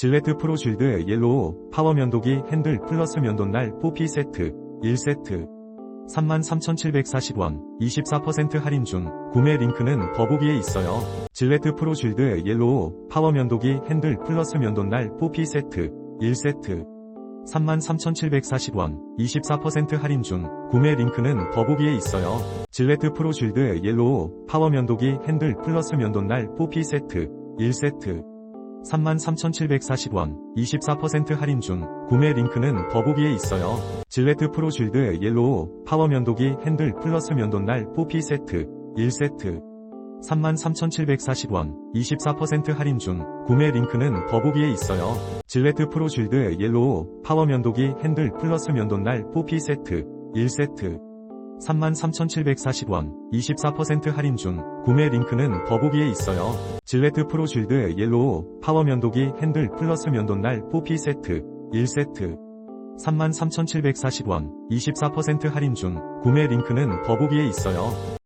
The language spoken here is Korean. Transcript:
질레트 프로 쉴드 옐로우 파워 면도기 핸들 플러스 면도날 뽀피 세트 1세트 33,740원 24% 할인 중 구매 링크는 더보기에 있어요. 질레트 프로 쉴드 옐로우 파워 면도기 핸들 플러스 면도날 뽀피 세트 1세트 33,740원 24% 할인 중 구매 링크는 더보기에 있어요. 질레트 프로 쉴드 옐로우 파워 면도기 핸들 플러스 면도날 뽀피 세트 1세트 33,740원 24% 할인 중 구매 링크는 더보기에 있어요. 질레트 프로 쉴드 옐로우 파워 면도기 핸들 플러스 면도날 뽀피 세트 1세트 33,740원 24% 할인 중 구매 링크는 더보기에 있어요. 질레트 프로 쉴드 옐로우 파워 면도기 핸들 플러스 면도날 뽀피 세트 1세트 33,740원 24% 할인 중 구매 링크는 더보기에 있어요. 질레트 프로 쉴드 옐로우 파워 면도기 핸들 플러스 면도날 뽀피 세트 1세트 33,740원 24% 할인 중 구매 링크는 더보기에 있어요.